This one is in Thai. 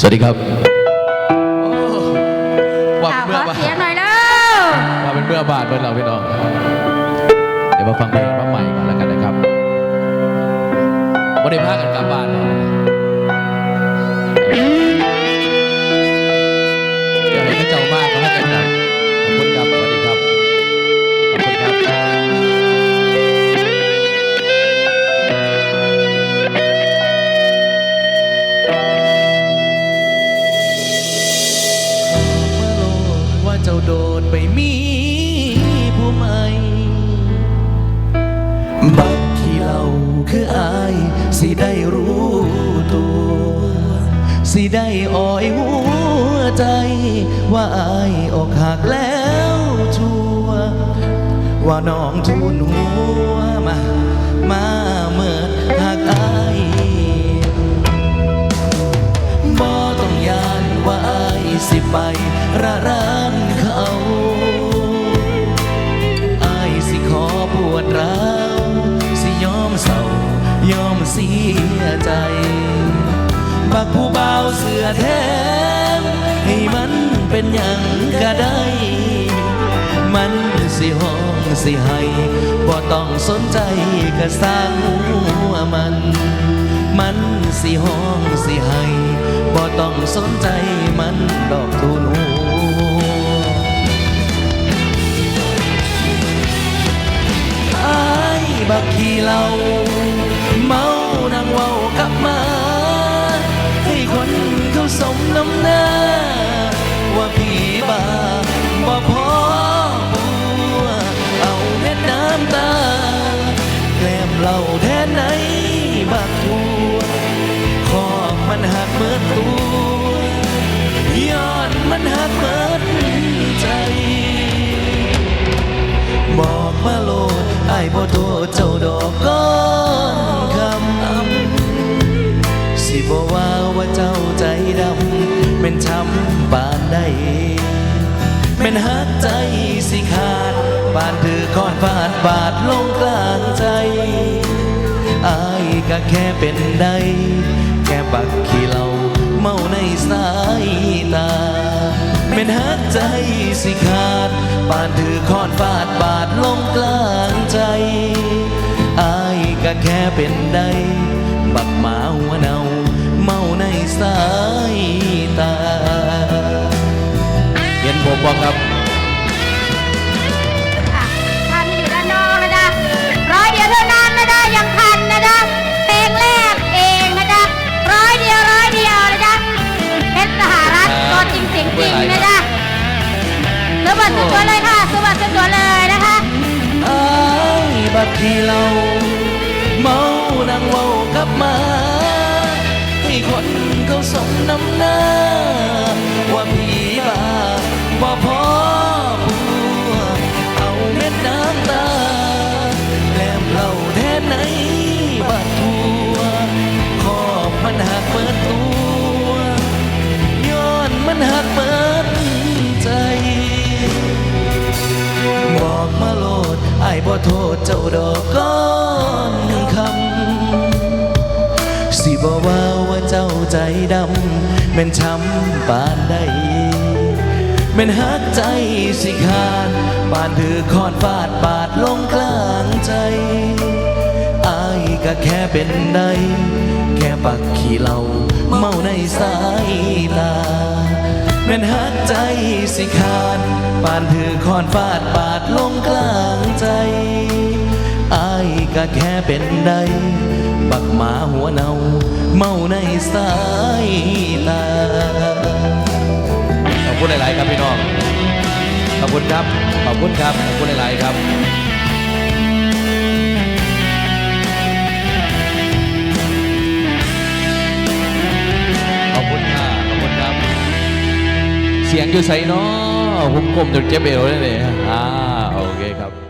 สวัสดีครับโอ้ว่าอ่าเป็นขเมื่ออบ้านเสียงหน่อยแล้วว่าเป็นเมื่อบาทเมื่อเราพี่น้อง เดี๋ยวมาฟังเพลงมาใหม่กันแล้วกันนะครับวันนี้พากันกลับบ้าน มีผู้ใหม่บักขี้เหล่าคืออาย สิได้รู้ตัว สิได้อ่อยหัวใจ ว่าอายอกหักแล้วชัว ว่าน้องทูนหัวมา มาเมื่อหักอายบ่ต้องยานว่าอายสิไประ บักผู้เบาเสือแทนให้มันเป็นอย่างก็ได้ มันสิห้องสิให้บ่ต้องสนใจก็สร้างหัวมัน มันสิห้องสิให้บ่ต้องสนใจมันดอกทูนหัวอายบักขี้เหล้า สมน้ำหน้า ว่าผีบาบ่พอบัวเอาเม็ดน้ำตาแกล้มเหล่าแทนไหนบักทัวขอบมันหักเมื่อตัวยอดมันหักเมื่อใจ บอกมาโลดไอ้บ่โทำเป็นช้ำปานใดเป็นหักใจสิขาดปานถือก้อนฟาดบาดลงกลางใจอายก็แค่เป็นได้แค่ปักขี้เหล่าเมาในสายตาเป็นหักใจสิขาดปานถือค้อนฟาดบาดลงกลางใจอายก็แค่เป็นได้ บักหมาหัวเนาเมาในสาย เห็นผมบอกครับอะท่านที่อยู่ด้านนอกนะจ๊ะร้อยเดียวเท่านั้นนะจ๊ะยังทันนะจ๊ะเพลงแรกเองนะจ๊ะร้อยเดียวร้อยเดียวนะจ๊ะเพชรสหรัฐตัวจริงเสียงจริงนะจ๊ะสวัสดีตัวเลยค่ะสวัสดีตัวเลยนะคะอายบักที่เราเมานั่งเว้ากับหมาให้คนเขาสมน้ำหน้าว่าผีบ้า บ่พอบัวเอาเม็ดน้ำตาแลมเหล่าแทนไหนบัดทัวขอบมันหักเปิดตัวย้อนมันหักเปิดใจ บอกมาโลดไอ้บ่โทษเจ้าดอกก้อนคำสิบอกว่าว่าเจ้าใจดำเป็นช้ำปานใด เป็นหักใจสิขาดปานถือคอนฟาดบาดลงกลางใจอายก็แค่เป็นได้แค่ปักขี้เหล่าเมาในสายตาเป็นหักใจสิขาดปานถือคอนฟาดบาดลงกลางใจอายก็แค่เป็นได้บักหมาหัวเนาเมาในสายตา อบคุณหลาย ๆ ครับพี่น้อง ขอบคุณครับ ขอบคุณครับ ขอบคุณหลาย ๆ ครับขอบคุณค่ะขอบคุณครับเสียงอยู่ใส่เนาะผมกลมจนเจ็บเอวเลยเนี่ยอ่าโอเคครับ